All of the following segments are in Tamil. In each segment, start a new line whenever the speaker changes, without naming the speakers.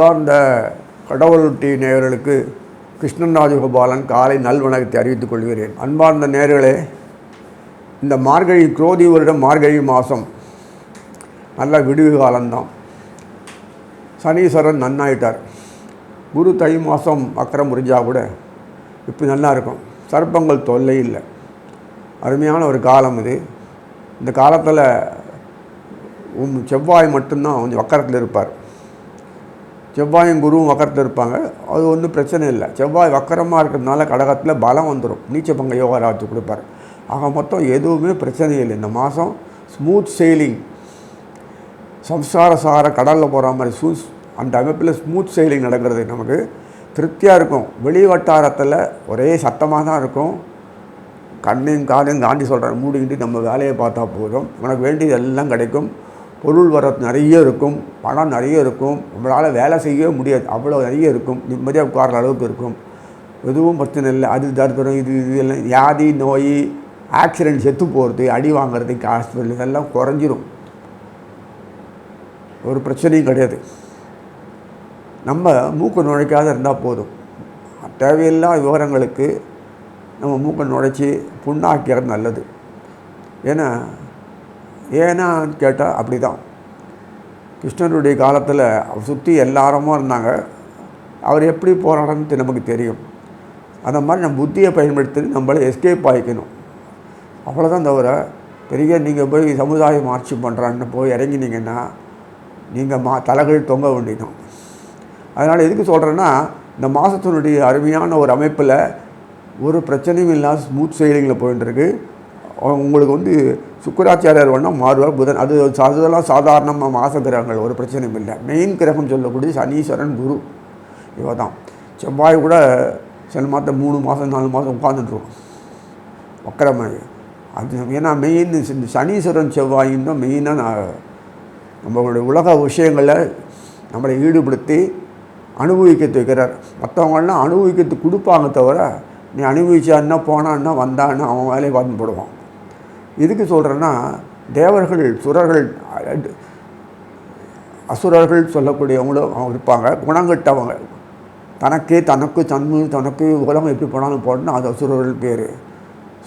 தான் இந்த டி நேயர்களுக்கு கிருஷ்ணன் ராஜகோபாலன் காலை நல்வணக்கத்தை அறிவித்துக் கொள்கிறேன். அன்பார்ந்த நேர்களே இந்த மார்கழி குரோதி வருடம் மார்கழி மாதம் நல்ல விடுவு காலம்தான். சனீஸ்வரன் நன்னாயிட்டார். குரு தை மாதம் அக்கறம் முறிஞ்சா கூட இப்போ நல்லா இருக்கும். சர்ப்பங்கள் தொல்லை இல்லை. அருமையான ஒரு காலம் இது. இந்த காலத்தில் உம் செவ்வாய் மட்டும்தான் கொஞ்சம் வக்கரத்தில் இருப்பார். செவ்வாயும் குருவும் வக்கரத்தில் இருப்பாங்க. அது ஒன்றும் பிரச்சனை இல்லை. செவ்வாய் வக்கரமாக இருக்கிறதுனால கடகத்தில் பலம் வந்துடும் நீச்ச பங்க யோகாராஜ் கொடுப்பார். ஆக மொத்தம் எதுவுமே பிரச்சனை இல்லை. இந்த மாதம் ஸ்மூத் சைலிங் சம்சார சார கடலில் போகிற மாதிரி சூ அந்த அமைப்பில் ஸ்மூத் சைலிங் நடக்கிறது நமக்கு திருப்தியாக இருக்கும். வெளி வட்டாரத்தில் ஒரே சத்தமாக தான் இருக்கும். கண்ணையும் காதையும் தாண்டி சொல்கிறேன் மூடிக்கிட்டு நம்ம வேலையை பார்த்தா போதும். உனக்கு வேண்டியது எல்லாம் கிடைக்கும். பொருள் வரத்து நிறைய இருக்கும் பணம் நிறைய இருக்கும் நம்மளால் வேலை செய்யவே முடியாது அவ்வளோ நிறைய இருக்கும் நிம்மதியாக உட்கார்ற அளவுக்கு இருக்கும். எதுவும் பிரச்சனை இல்லை அது தருத்தரம் இது இது எல்லாம் வியாதி நோய் ஆக்சிடென்ட் செத்து போகிறது அடி வாங்குறது ஹாஸ்பிட்டல் இதெல்லாம் குறைஞ்சிரும். ஒரு பிரச்சனையும் கிடையாது. நம்ம மூக்கு நுழைக்காத இருந்தால் போதும். தேவையில்லா விவரங்களுக்கு நம்ம மூக்கை நுழைச்சி புண்ணாக்கிறது நல்லது. ஏன்னா ஏன்னான்னு கேட்டால் அப்படி தான் கிருஷ்ணருடைய காலத்தில் சுற்றி எல்லாரமும் இருந்தாங்க. அவர் எப்படி போராடணும்னு நமக்கு தெரியும். அந்த மாதிரி நம்ம புத்தியை பயன்படுத்தி நம்மளை எஸ்கேப் ஆகிக்கணும் அவ்வளோதான் தவிர பெரிய நீங்கள் போய் சமுதாயம் ஆட்சி பண்ணுறான்னு போய் இறங்கினீங்கன்னா நீங்கள் மா தலைகள் தொங்க வேண்டியதும் அதனால் எதுக்கு சொல்கிறேன்னா இந்த மாதத்தினுடைய அருமையான ஒரு அமைப்பில் ஒரு பிரச்சனையும் இல்லாத ஸ்மூத் செயலிங்கில் போயிட்டுருக்கு உங்களுக்கு வந்து சுக்கராச்சாரியார் வண்ணம் மாறுவார் புதன். அது அதெல்லாம் சாதாரணமாக மாச கிரகங்கள் ஒரு பிரச்சனையும் இல்லை. மெயின் கிரகம் சொல்லக்கூடிய சனீஸ்வரன் குரு. இவ தான் செவ்வாய் கூட சில மாதம் மூணு மாதம் நாலு மாதம் உட்காந்துட்டுருவோம் வக்கரமாக அது ஏன்னா மெயின் இந்த சனீஸ்வரன் செவ்வாயின் தான் மெயினாக நான் நம்மளுடைய உலக விஷயங்களை நம்மளை ஈடுபடுத்தி அனுபவிக்க வைக்கிறார். மற்றவங்களாம் அனுபவிக்கிறது கொடுப்பாங்க தவிர நீ அனுபவிச்சான்னா போனான்னா வந்தான்னா அவன் வேலையை பார்த்து போடுவான். எதுக்கு சொல்கிறேன்னா தேவர்கள் சுரர்கள் அசுரர்கள் சொல்லக்கூடியவங்களும் அவங்க இருப்பாங்க. குணங்கட்டவங்க. தனக்கே தனக்கு தன்மை தனக்கு உலகம் எப்படி போனாலும் போடணும் அது அசுரர்கள் பேர்.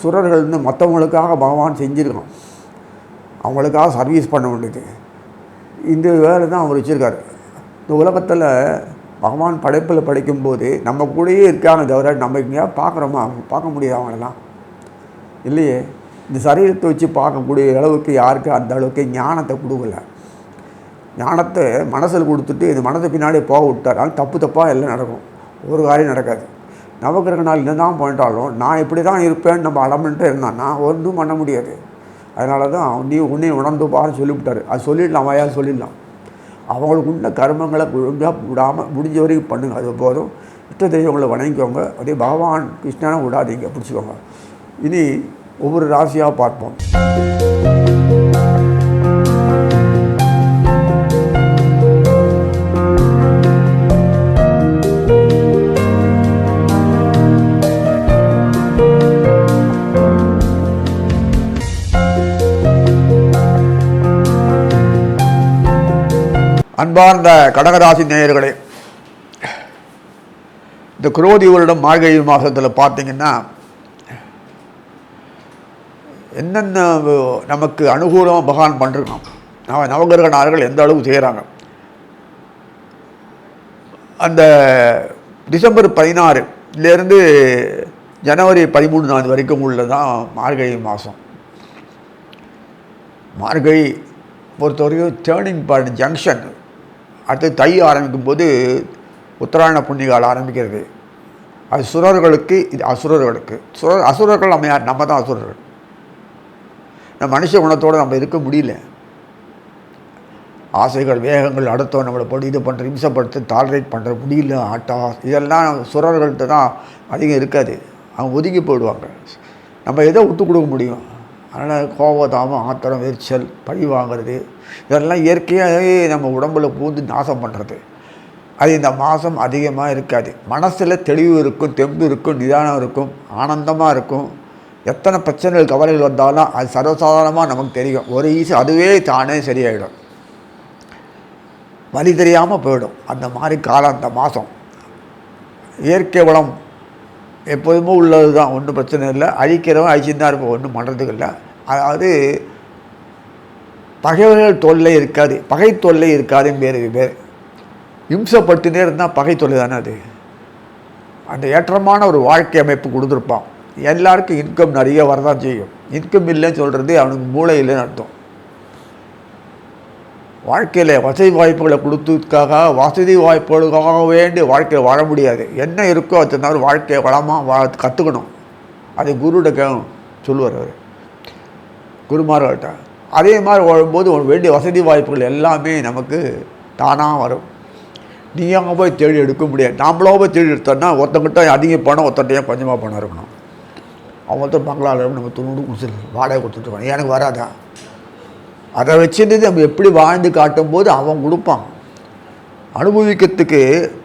சுரர்கள்னு மற்றவங்களுக்காக பகவான் செஞ்சுருக்கான். அவங்களுக்காக சர்வீஸ் பண்ண வேண்டியது. இந்த வேலை தான் அவர் வச்சுருக்காரு. இந்த உலகத்தில் பகவான் படைப்பில் படைக்கும்போது நம்ம கூடயே இருக்காங்க தவிர நம்ம எங்கேயா பார்க்குறோமா? பார்க்க முடியாது அவங்களெல்லாம். இல்லையே? இந்த சரீரத்தை வச்சு பார்க்கக்கூடிய அளவுக்கு யாருக்கு அந்த அளவுக்கு ஞானத்தை கொடுக்கல. ஞானத்தை மனசில் கொடுத்துட்டு இந்த மனதை பின்னாடி போக விட்டார். அது தப்பு தப்பாக எல்லாம் நடக்கும். ஒரு காரியம் நடக்காது. நவகிரக நாள் என்ன தான் போயிட்டாலும் நான் இப்படி தான் இருப்பேன்னு நம்ம அடமெண்ட்டு இருந்தான்னா ஒன்றும் பண்ண முடியாது. அதனால தான் நீ உன்னை உணர்ந்து பாருன்னு சொல்லிவிட்டார். அது சொல்லிடலாம் வாயால் சொல்லிடலாம்? அவங்களுக்கு உள்ள கர்மங்களை ஒழுங்காக விடாமல் முடிஞ்ச வரைக்கும் பண்ணுங்க. அது போதும். இஷ்ட தெய்வங்களை வணங்கிக்கோங்க. அதே பகவான் கிருஷ்ணனை விடாதீங்க. பிடிச்சிக்கோங்க. இனி ஒவ்வொரு ராசியாக பார்ப்போம். அன்பார்ந்த கடகராசி நேயர்களே இந்த குரோதி வருடம் மார்கழி மாதத்தில் பார்த்தீங்கன்னா என்னென்ன நமக்கு அனுகூலமாக பகவான் பண்ணிருக்கான் நம்ம நவகிரக எந்த அளவுக்கு செய்கிறாங்க அந்த டிசம்பர் பதினாறுலேருந்து ஜனவரி பதிமூணு நாள் வரைக்கும் உள்ளதான் மார்கழி மாதம் மார்கழி பொறுத்த வரைக்கும் டேர்னிங் பாயிண்ட் ஜங்ஷன் அடுத்து தை ஆரம்பிக்கும் போது உத்தராயண புண்ணிகால் ஆரம்பிக்கிறது. அது சுரர்களுக்கு இது அசுரர்களுக்கு. சுரர் அசுரர்கள் நம்ம யார்? நம்ம தான் அசுரர்கள். நம்ம மனுஷ குணத்தோடு நம்ம இருக்க முடியல. ஆசைகள் வேகங்கள் அடுத்தோம் நம்மளை படி இது பண்ணுற இம்சப்படுத்த டாலரேட் பண்ணுற முடியல ஆட்டா இதெல்லாம் சுரர்கள்ட்ட தான் அதிகம் இருக்காது. அவங்க ஒதுங்கி போயிடுவாங்க. நம்ம எதை விட்டு கொடுக்க முடியும்? அதனால் கோபதாமம் ஆத்திரம் எரிச்சல் பழி வாங்கிறது இதெல்லாம் இயற்கையாகவே நம்ம உடம்புல பூந்து நாசம் பண்ணுறது அது இந்த மாதம் அதிகமாக இருக்காது. மனசில் தெளிவு இருக்கும் தெம்பு இருக்கும் நிதானம் இருக்கும் ஆனந்தமாக இருக்கும். எத்தனை பிரச்சனைகள் கவலைகள் வந்தாலும் அது சர்வசாதாரணமாக நமக்கு தெரியும். ஒரு ஈஸி அதுவே தானே சரியாயிடும். வழி தெரியாமல் போயிடும். அந்த மாதிரி காலம் அந்த மாதம் இயற்கை வளம் எப்போதுமே உள்ளது தான் ஒன்றும் பிரச்சனை இல்லை. அழிக்கிறவன் அழிச்சுன்னு தான் இருப்போம் ஒன்றும் பண்ணுறதுக்கு இல்லை. அதாவது பகைவர்கள் தொல்லை இருக்காது. பகை தொல்லை இருக்காதுன்னு பேர் பேர் இம்சப்படுத்தினே இருந்தால் பகை தொல்லை தானே அது? அந்த ஏற்றமான ஒரு வாழ்க்கை அமைப்பு கொடுத்துருப்பான். எல்லாருக்கும் இன்கம் நிறைய வரதான் செய்யும். இன்கம் இல்லைன்னு சொல்கிறது அவனுக்கு மூளை இல்லைன்னு அர்த்தம். வாழ்க்கையில் வசதி வாய்ப்புகளை கொடுத்ததுக்காக வசதி வாய்ப்புகளுக்காக வேண்டி வாழ்க்கையில் வாழ முடியாது. என்ன இருக்கோ அது வாழ்க்கையை வளமாக வாழ கற்றுக்கணும் அதை குருட கே சொல்லுவார் அவர். குருமார்கள்ட்ட அதே மாதிரி வாழும்போது வேண்டிய வசதி வாய்ப்புகள் எல்லாமே நமக்கு தானாக வரும். நீங்கள் அங்கே போய் தேடி எடுக்க முடியாது. நாமளோ போய் தேடி எடுத்தோன்னா ஒருத்தங்கிட்ட அதிக பணம் ஒருத்தட்டையும் கொஞ்சமாக பணம் இருக்கணும். அவங்கள்ட்ட பங்களாவில் நம்ம துணூறு கொடுத்துருக்கோம் வாடகை கொடுத்துட்டு எனக்கு வராதா? அதை வச்சுட்டு நம்ம எப்படி வாழ்ந்து காட்டும்போது அவன் கொடுப்பான். அனுபவிக்கிறதுக்கு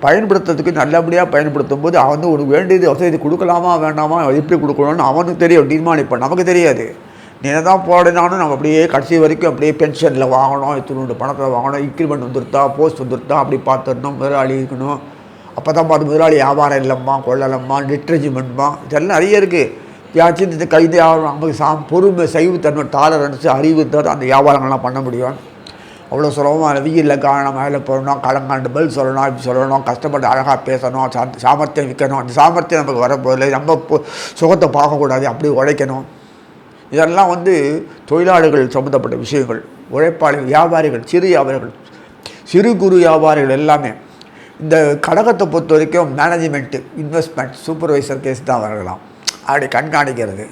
பயன்படுத்துறதுக்கு நல்லபடியாக பயன்படுத்தும் போது அவன் வந்து உனக்கு வேண்டியது வசதி கொடுக்கலாமா வேண்டாமா எப்படி கொடுக்கணும்னு அவனுக்கு தெரியும் தீர்மானிப்பான். நமக்கு தெரியாது. நீ என்ன தான் போடனாலும் நம்ம அப்படியே கடைசி வரைக்கும் அப்படியே பென்ஷனில் வாங்கணும் இத்தினோண்டு பணத்தில் வாங்கணும் இன்க்ரிமெண்ட் வந்துருத்தா போஸ்ட் வந்துருத்தா அப்படி பார்த்துடணும் முதலாளி இருக்கணும். அப்போ தான் பார்த்து முதலாளி வியாபாரம் இல்லைம்மா கொள்ளலம்மா லிட்ரேஜ்மெண்ட்மா இதெல்லாம் நிறைய இருக்குது யாச்சும் இந்த கைது ஆகணும் நமக்கு சா பொறுமை சைவுத்தன்மை டாலரன்ஸு அறிவு தான் அந்த வியாபாரங்கள்லாம் பண்ண முடியும். அவ்வளோ சுலபமாக வெயிலில் காரணம் மேலே போடணும் கலங்காண்டு பதில் சொல்லணும் இப்படி சொல்லணும் கஷ்டப்பட்டு அழகாக பேசணும் சா சாமர்த்தியம் விற்கணும். அந்த சாமர்த்தியம் நமக்கு வரப்போதில்லை நம்ம சுகத்தை பார்க்கக்கூடாது அப்படி உழைக்கணும். இதெல்லாம் வந்து தொழிலாளர்கள் சம்மந்தப்பட்ட விஷயங்கள். உழைப்பாளர்கள் வியாபாரிகள் சிறு வியாபாரிகள் சிறு குறு வியாபாரிகள் எல்லாமே. இந்த கடகத்தை பொறுத்த வரைக்கும் மேனேஜ்மெண்ட்டு இன்வெஸ்ட்மெண்ட் சூப்பர்வைசர் கேஸ் தான் வரலாம் அப்படி கண்காணிக்கிறது.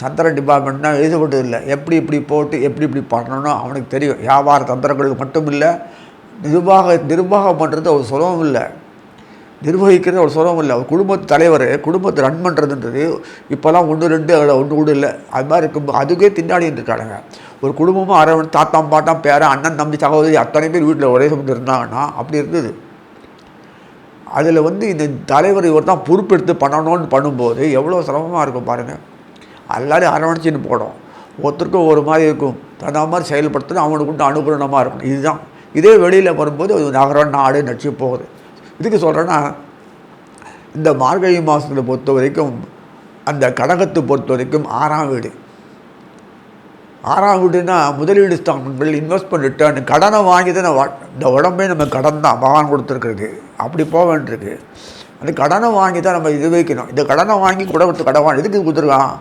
சந்திரன் டிபார்ட்மெண்ட்னா எழுதப்பட்டது இல்லை. எப்படி இப்படி போட்டு எப்படி இப்படி பண்ணணும் அவனுக்கு தெரியும். வியாபார தந்திரங்களுக்கு மட்டும் இல்லை. நிர்வாக நிர்வாகம் பண்ணுறது ஒரு சுலபம் இல்லை. நிர்வகிக்கிறது ஒரு சுலபம் இல்லை. ஒரு குடும்பத்து தலைவர் குடும்பத்தை ரன் பண்ணுறதுன்றது இப்போல்லாம் ஒன்று ரெண்டு அதில் ஒன்று கூட இல்லை. அது மாதிரி இருக்கும் அதுக்கே திண்டாடின்னு இருக்கானுங்க ஒரு குடும்பமும் அரவன் தாத்தாம் பாட்டாம் பேரன் அண்ணன் தம்பி சகோதரி அத்தனை பேர் வீட்டில் ஒரே சமயத்தில் இருந்தாங்கன்னா அப்படி இருந்தது. அதில் வந்து இந்த தலைவர் இவர் தான் பொறுப்பெடுத்து பண்ணணும்னு பண்ணும்போது எவ்வளோ சிரமமாக இருக்கும் பாருங்கள் எல்லாரையும் அரவணைச்சின்னு போடும் ஒருத்தருக்கும் ஒரு மாதிரி இருக்கும். தகுந்த மாதிரி செயல்படுத்தணும். அவனுக்கு உண்டு அனுகூலமாக இருக்கும் இதுதான். இதே வெளியில் வரும்போது அது நகரம் நாடு நச்சு போகுது. இதுக்கு சொல்கிறேன்னா இந்த மார்கழி மாதத்தை பொறுத்த வரைக்கும் அந்த கடகத்தை பொறுத்த வரைக்கும் ஆறாம் வீடு. ஆறாம் வீடுனா முதலீடு ஸ்தானங்கள் இன்வெஸ்ட்மெண்ட் ரிட்டர்ன் கடனை வாங்கி தான் இந்த உடம்பே நம்ம கடன் தான் பகவான் கொடுத்துருக்குறது. அப்படி போக வேண்டியிருக்கு. அந்த கடனை வாங்கி தான் நம்ம இது வைக்கணும். இந்த கடனை வாங்கி கூட குடவத்து கடவான் எதுக்கு கொடுத்துருக்கான்?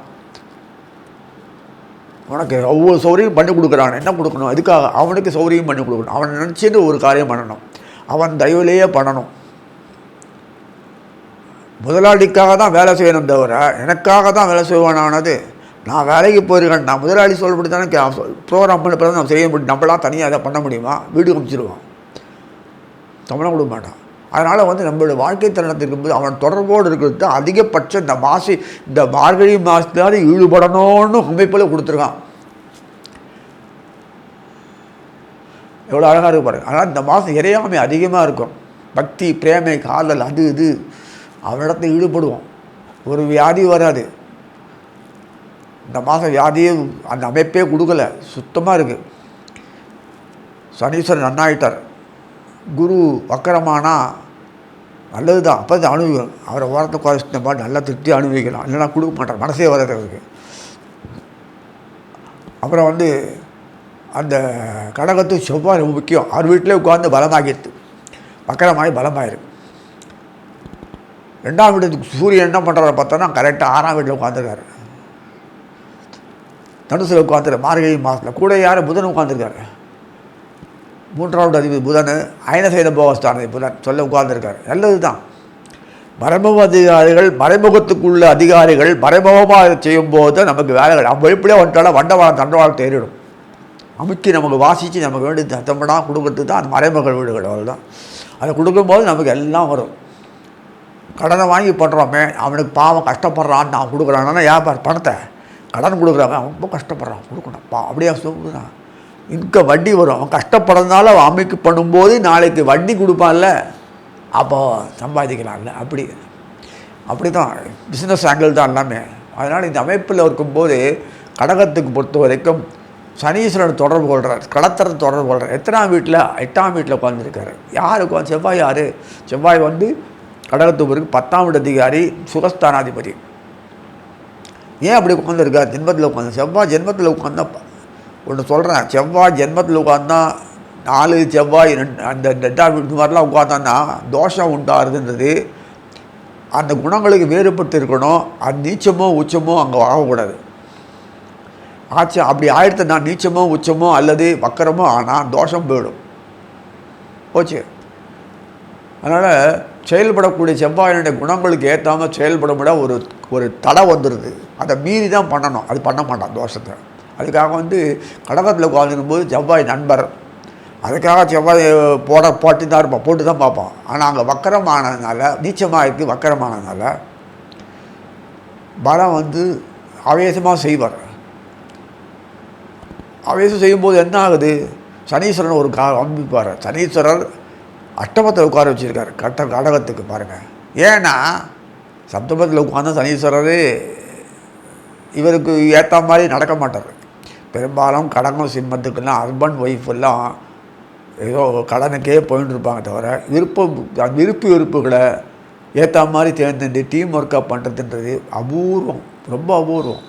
உனக்கு ஒவ்வொரு சௌரியம் பண்ணி கொடுக்குறான். என்ன கொடுக்கணும்? அதுக்காக அவனுக்கு சௌரியம் பண்ணி கொடுக்கணும். அவன் நினச்சிட்டு ஒரு காரியம் பண்ணணும். அவன் தயவுலேயே பண்ணணும். முதலாளிக்காக தான் வேலை செய்யணும் தவிர எனக்காக தான் வேலை செய்வானானது. நான் வேலைக்கு போயிருக்கேன் நான் முதலாளி சொல்லப்படி தானே ப்ரோக்ராம் பண்ண நம்ம செய்ய முடியும். நம்மளாம் தனியாக அதை பண்ண முடியுமா? வீடு அமைச்சிருவான் சம்பளம் கொடுக்க மாட்டான். அதனால் வந்து நம்மளோட வாழ்க்கை தருணத்தில் இருக்கும்போது அவன் தொடர்போடு இருக்கிறது தான் அதிகபட்சம். இந்த மாசி இந்த மார்கழி மாதத்துலாவது ஈடுபடணும்னு அமைப்பில் கொடுத்துருக்கான். எவ்வளோ அழகாக இருக்கு பாருங்கள் அதனால் இந்த மாதம் இறையாமை அதிகமாக இருக்கும். பக்தி பிரேமை காதல் அது இது அவனிடத்தை ஈடுபடுவோம். ஒரு வியாதி வராது. இந்த மாதம் யாரையும் அந்த அமைப்பே கொடுக்கல. சுத்தமாக இருக்குது சனீஸ்வரன் நன்னாயிட்டார். குரு வக்கரமானா நல்லது தான் அப்போ தான் அனுபவிக்கணும். அவரை ஓரத்தை குறைச்சிட்ட மாதிரி நல்லா திருப்தி அனுபவிக்கலாம். இல்லைன்னா கொடுக்க மாட்டார். மனசே வராது அவருக்கு அப்புறம் வந்து அந்த கடகத்து செவ்வாய் ரொம்ப முக்கியம். அவர் வீட்டிலே உட்காந்து பலமாகிடுது. வக்கரமாகி பலமாயிருக்கு ரெண்டாம் வீட்டுக்கு சூரியன் என்ன பண்ணுறாரு பார்த்தோன்னா கரெக்டாக ஆறாம் வீட்டில் உட்காந்துருக்காரு தனுசில் உட்காந்துரு மார்கழி மாதத்தில் கூட யார் புதன் உட்காந்துருக்காரு மூன்றாவது அதிபதி புதன் அயனசைன போகஸ்தானதி புதன் சொல்ல உட்கார்ந்துருக்காரு. நல்லது தான் மறைமுக அதிகாரிகள் மறைமுகத்துக்குள்ள அதிகாரிகள் மறைமுகமாக செய்யும்போது நமக்கு வேலைகள் நம்ம எப்படியே வந்துட்டாலும் வண்டவாளம் தண்டவாளம் தேறிடும். அமுக்கி நமக்கு வாசித்து நமக்கு வேண்டிய சத்தம்படாக கொடுக்கறது தான் அந்த மறைமுக வீடுகள் அவ்வளோதான் அதை கொடுக்கும்போது நமக்கு எல்லாம் வரும். கடனை வாங்கி பண்ணுறோமே அவனுக்கு பாவம் கஷ்டப்படுறான்னு நான் கொடுக்குறான்னா ஏன் பணத்தை? கடன் கொடுக்குறவன் அவன் ரொம்ப கஷ்டப்படுறான் கொடுக்கணும். பா அப்படியே சொல்லுறான் இங்கே வட்டி வரும். அவன் கஷ்டப்படுறதுனால அவன் அமைக்கு பண்ணும்போது நாளைக்கு வட்டி கொடுப்பான்ல. அப்போ சம்பாதிக்கலாம்ல. அப்படி. அப்படி தான் பிஸ்னஸ் ஆங்கிள் தான் எல்லாமே. அதனால் இந்த அமைப்பில் இருக்கும்போது கடகத்துக்கு பொறுத்த வரைக்கும் சனீஸ்வரன் தொடர்பு கொள்கிறார் கடத்தரத்தை தொடர்பு கொள்கிறார் எத்தனாம் வீட்டில்? எட்டாம் வீட்டில் உட்காந்துருக்காரு யார்? உட்காந்து செவ்வாய் யார்? செவ்வாய் வந்து கடகத்துக்கு பத்தாம் வீட்டு அதிகாரி சுகஸ்தானாதிபதி. ஏன் அப்படி உட்காந்துருக்கா ஜென்மத்தில் உட்காந்து செவ்வாய் ஜென்மத்தில் உட்காந்தா ஒன்று சொல்கிறேன் செவ்வாய் ஜென்மத்தில் உட்காந்தா நாலு செவ்வாய் ரெண்டு அந்த ரெண்டாம் இது மாதிரிலாம் உட்காந்தான்னா தோஷம் உண்டாருதுன்றது அந்த குணங்களுக்கு வேறுபட்டு இருக்கணும். அது நீச்சமோ உச்சமோ அங்கே ஆகக்கூடாது. ஆச்சு அப்படி ஆயிடுத்துனா நீச்சமோ உச்சமோ அல்லது வக்கரமோ ஆனால் தோஷம் போயிடும். போச்சு. அதனால் செயல்படக்கூடிய செவ்வாயினுடைய குணங்களுக்கு ஏற்றாமல் செயல்பட விட ஒரு ஒரு தடை வந்துடுது அதை மீறி தான் பண்ணணும். அது பண்ண மாட்டான் தோஷத்தை. அதுக்காக வந்து கடகத்தில் உட்காந்துருக்கும்போது செவ்வாய் நண்பர். அதுக்காக செவ்வாய் போட போட்டு தான் இருப்பான் போட்டு தான் பார்ப்பான். ஆனால் அங்கே வக்கரமானதுனால நீச்சமாக இருக்குது வக்கரமானதுனால பலம் வந்து ஆவேசமாக செய்வார். ஆவேசம் செய்யும்போது என்ன ஆகுது? சனீஸ்வரன் ஒரு கா அம்பிப்பார் சனீஸ்வரர் அஷ்டமத்தில் உட்கார வச்சுருக்கார். கட்ட கடகத்துக்கு பாருங்கள் ஏன்னா சப்தமத்தில் உட்காந்து சனீஸ்வரரே இவருக்கு ஏற்ற மாதிரி நடக்க மாட்டார். பெரும்பாலும் கடகம் சிம்மத்துக்கெல்லாம் ஹஸ்பண்ட் ஒய்ஃப் எல்லாம் ஏதோ கடனுக்கே போயின்னு இருப்பாங்க தவிர விருப்பம் விருப்பு வெறுப்புகளை ஏற்ற மாதிரி தேர்ந்தெண்டு டீம் ஒர்க்கப் பண்ணுறதுன்றது அபூர்வம் ரொம்ப அபூர்வம்.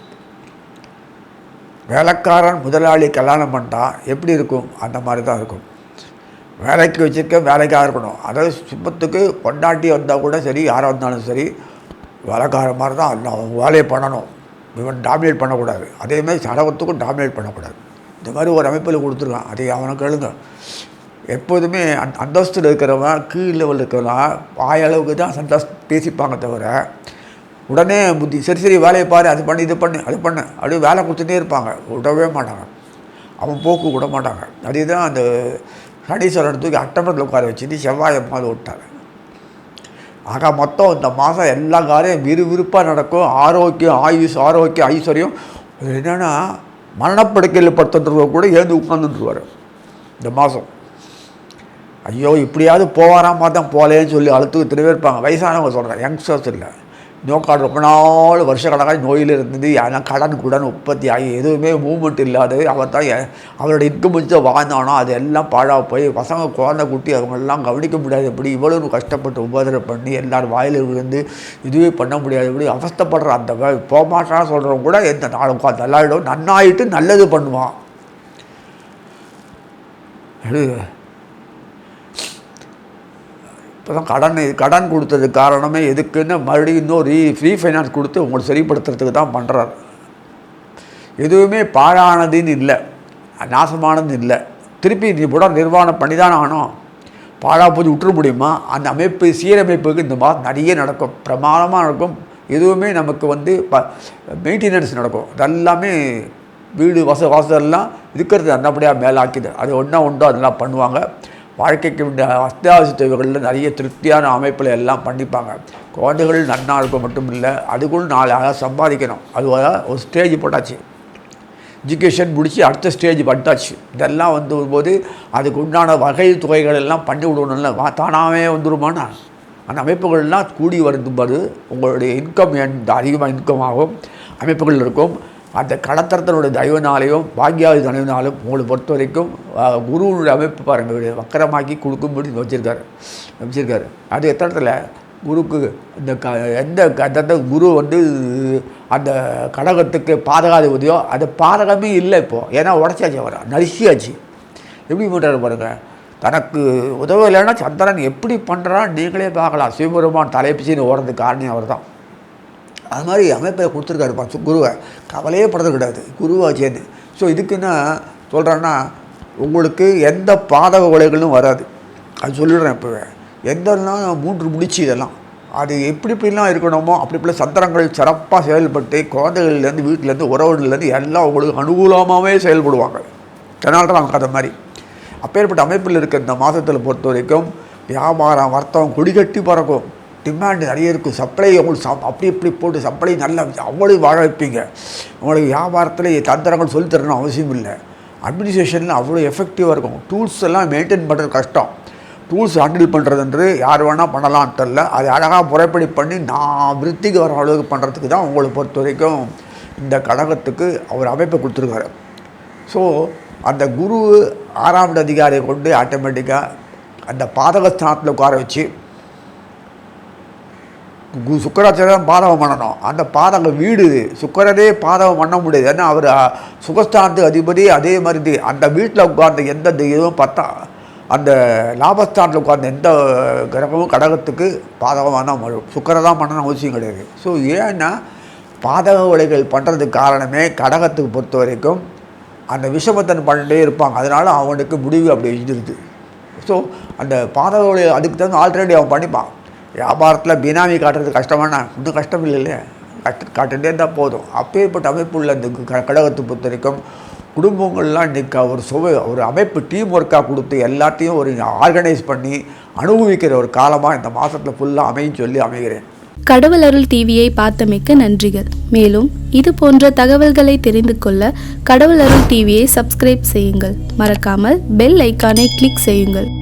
வேலைக்காரன் முதலாளி கல்யாணம் பண்ணிட்டா எப்படி இருக்கும்? அந்த மாதிரி தான் இருக்கும். வேலைக்கு வச்சுருக்க வேலைக்காக இருக்கணும். அதாவது சிம்மத்துக்கு பொண்டாட்டி வந்தால் கூட சரி யாராக வந்தாலும் சரி வேலைக்கார மாதிரி தான் அவங்க வேலையை பண்ணணும். இவன் டாமினேட் பண்ணக்கூடாது. அதேமாதிரி சடகத்துக்கும் டாமினேட் பண்ணக்கூடாது. இந்த மாதிரி ஒரு அமைப்பில் கொடுத்துருக்கான். அதை அவனை கேளுங்க. எப்போதுமே அந் அந்தஸ்தில் இருக்கிறவன் கீழ் லெவலில் இருக்கிறவன் வாயளவுக்கு தான் சந்தோஷ் பேசிப்பாங்க தவிர உடனே புத்தி சரி சரி வேலையை பாரு அது பண்ணு இது பண்ணு அது பண்ணு அப்படியே வேலை கொடுத்துட்டே இருப்பாங்க. விடவே மாட்டாங்க. அவன் போக்கு விட மாட்டாங்க. அதுதான் அந்த சனீஸ்வரன் தூக்கி அட்டமத்தில் உட்கார வச்சுட்டு செவ்வாயை மாதிரி விட்டாங்க ஆக மொத்தம் இந்த மாதம் எல்லா காரியம் விறுவிறுப்பாக நடக்கும். ஆரோக்கியம் ஆயுஷ் ஆரோக்கியம் ஐஸ்வர்யம். என்னென்னா மரணப்படுக்கையில் படுத்துன்றவங்க கூட எழுந்து உட்காந்துருவார் இந்த மாதம். ஐயோ இப்படியாவது போவாராமா தான் போகலேன்னு சொல்லி அழுத்து திரும்பி இருப்பாங்க. வயசானவங்க சொல்கிறேன் யங்ஸ்டர்ஸ் இல்லை. நோக்காடு ரொம்ப நாள் வருஷ கணக்காக நோயில் இருந்தது. ஆனால் கடன் குடன் உற்பத்தி ஆகி எதுவுமே மூமெண்ட் இல்லாது. அவர் தான் அவரோட இன்கம் முடிச்ச வாழ்ந்தானோ அது எல்லாம் பாழாக போய் பசங்க குழந்தை குட்டி அவங்களெல்லாம் கவனிக்க முடியாது. எப்படி இவ்வளவு கஷ்டப்பட்டு உபதிரம் பண்ணி எல்லாரும் வாயில் விழுந்து இதுவே பண்ண முடியாது. எப்படி அவஸ்தைப்படுற அந்த போமாட்டான்னு சொல்கிறவங்க கூட எந்த நாளும் உட்காந்து நல்லாயிடும். நன்னாயிட்டு நல்லது பண்ணுவான். இப்போ தான் கடன் கடன் கொடுத்தது காரணமே எதுக்குன்னு மறுபடியும் இன்னும் ரீ ரீஃபைனான்ஸ் கொடுத்து உங்களுக்கு சரிப்படுத்துறதுக்கு தான் பண்ணுறாரு எதுவுமே பாழானதுன்னு இல்லை. நாசமானது இல்லை. திருப்பி நீ கூட நிர்வாணம் பண்ணி தானே ஆகணும். பாழா போய் விட்டுற முடியுமா? அந்த அமைப்பு சீரமைப்புக்கு இந்த மாதிரி நிறைய நடக்கும். பிரமாதமாக நடக்கும். எதுவுமே நமக்கு வந்து ப மெயின்டெனன்ஸ் நடக்கும். அதெல்லாமே வீடு வச வாசல்லாம் இருக்கிறது நல்லபடியாக மேலாக்கிது. அது ஒன்றா உண்டோ அதெல்லாம் பண்ணுவாங்க. வாழ்க்கைக்கு வேண்டிய அத்தியாவசிய தேவைகளில் நிறைய திருப்தியான அமைப்பில் எல்லாம் பண்ணிப்பாங்க. குழந்தைகள் நன்னா இருக்க மட்டும் இல்லை அதுக்குள் நாலு அழகாக சம்பாதிக்கணும். அது ஒரு- ஸ்டேஜ் போட்டாச்சு. எஜுகேஷன் முடித்து அடுத்த ஸ்டேஜ் பண்ணிட்டாச்சு இதெல்லாம் வந்து வரும்போது அதுக்கு உண்டான வகை தொகைகள் எல்லாம் பண்ணி விடணும்ல வா தானாகவே வந்துருமானா அந்த அமைப்புகள்லாம் கூடி வரும்போது உங்களுடைய இன்கம் அதிகமாக இன்கம் ஆகும். அமைப்புகள் இருக்கும். அந்த கடத்தரத்தினுடைய தயவுனாலையும் பாக்யாவது தனவினாலும் உங்களை பொறுத்த வரைக்கும் குருவனுடைய அமைப்பு பாருங்கள் வக்கரமாக்கி கொடுக்கும்படி வச்சுருக்காரு. வச்சுருக்காரு. அது எத்தனத்தில் குருக்கு இந்த க எந்த கட்டத்தை குரு வந்து அந்த கடகத்துக்கு பாதகாதிபதியோ அது பாதகமே இல்லை இப்போது ஏன்னா உடச்சாச்சு அவரை நரிசியாச்சு எப்படி பண்ணுறாரு பாருங்கள் தனக்கு உதவலைன்னா சந்திரன் எப்படி பண்ணுறான்னு நீங்களே பார்க்கலாம். சிவபெருமான் தலைப்பிச்சின்னு ஓடுறதுக்கு காரணம் அவர் தான் அது மாதிரி அமைப்பை கொடுத்துருக்காரு சு- குருவை. கவலையே படுறது கிடையாது. குருவாச்சேன்னு ஸோ இதுக்குன்னா சொல்கிறேன்னா உங்களுக்கு எந்த பாதக உலைகளும் வராது. அது சொல்லிடுறேன் இப்போவே. எந்தெல்லாம் மூன்று முடிச்சு இதெல்லாம். அது எப்படி எப்படிலாம் இருக்கணுமோ அப்படி இப்படி சந்திரங்கள் சிறப்பாக செயல்பட்டு குழந்தைகள்லேருந்து வீட்டிலேருந்து உறவுகள்லேருந்து எல்லாம் உங்களுக்கு அனுகூலமாகவே செயல்படுவாங்க. அதனால தான் அவங்க அந்த மாதிரி. அப்பேற்பட்ட அமைப்பில் இருக்க இந்த மாதத்தில் பொறுத்த வரைக்கும் வியாபாரம் வர்த்தகம் கொடிகட்டி பறக்கும். டிமாண்டு நிறைய இருக்கும் சப்ளை உங்களுக்கு சப் அப்படி இப்படி போட்டு சப்ளை நல்லா அவ்வளோ வாழ வைப்பீங்க. உங்களுக்கு வியாபாரத்தில் தந்திரங்கள் சொல்லித் தரணும் அவசியம் இல்லை. அட்மினிஸ்ட்ரேஷனில் அவ்வளோ எஃபெக்டிவாக இருக்கும். டூல்ஸ் எல்லாம் மெயின்டைன் பண்ணுறது கஷ்டம். டூல்ஸ் ஹேண்டில் பண்ணுறதுன்று யார் வேணால் பண்ணலாம் தெரில அது அழகாக முறைப்படி பண்ணி நான் விருத்திக்கு வர அளவுக்கு பண்ணுறதுக்கு தான் உங்களை பொறுத்த வரைக்கும் இந்த கடகத்துக்கு அவர் அமைப்பை கொடுத்துருக்காரு. ஸோ அந்த குரு ஆறாம் அதிகாரியை கொண்டு ஆட்டோமேட்டிக்காக அந்த பாதக ஸ்தானத்தில் உட்கார வச்சு சுக்கராச்சாரியம் பாதகம் பண்ணணும். அந்த பாதக வீடு. சுக்கரனே பாதகம் பண்ண முடியாது. ஏன்னா அவர் சுகஸ்தானத்துக்கு அதிபதி அதே மாதிரி அந்த வீட்டில் உட்கார்ந்த எந்த தெய்வம் பார்த்தா அந்த லாபஸ்தானத்தில் உட்கார்ந்த எந்த கிரகமும் கடகத்துக்கு பாதகமாக வரும் சுக்கரை தான் பண்ணணும் அவசியம் கிடையாது. ஸோ ஏன்னா பாதக உலைகள் பண்ணுறதுக்கு காரணமே கடகத்துக்கு பொறுத்த வரைக்கும் அந்த விஷமத்தன் பண்ணிட்டே இருப்பாங்க. அதனால் அவனுக்கு முடிவு அப்படி எழுதிருது. ஸோ அந்த பாதக உலை அதுக்கு தகுந்த ஆல்ரெடி அவன் பண்ணிப்பான். வியாபாரத்தில் பினாமி காட்டுறது கஷ்டமானா இன்னும் கஷ்டம் இல்லை கஷ்ட காட்டுகிட்டே இருந்தால் போதும். அப்பேற்பட்ட அமைப்பு உள்ள இந்த க- பொறுத்த வரைக்கும் குடும்பங்கள்லாம் இன்றைக்கி ஒரு சுவை ஒரு அமைப்பு டீம் ஒர்க்காக கொடுத்து எல்லாத்தையும் ஒரு ஆர்கனைஸ் பண்ணி அனுபவிக்கிற ஒரு காலமாக இந்த மாதத்தில் ஃபுல்லாக அமையும் சொல்லி அமைகிறேன்.
கடவுள் அருள் டிவியை பார்த்தமைக்க நன்றிகள். மேலும் இது போன்ற தகவல்களை தெரிந்து கொள்ள கடவுள் அருள் டிவியை சப்ஸ்கிரைப் செய்யுங்கள். மறக்காமல் பெல் ஐக்கானை கிளிக் செய்யுங்கள்.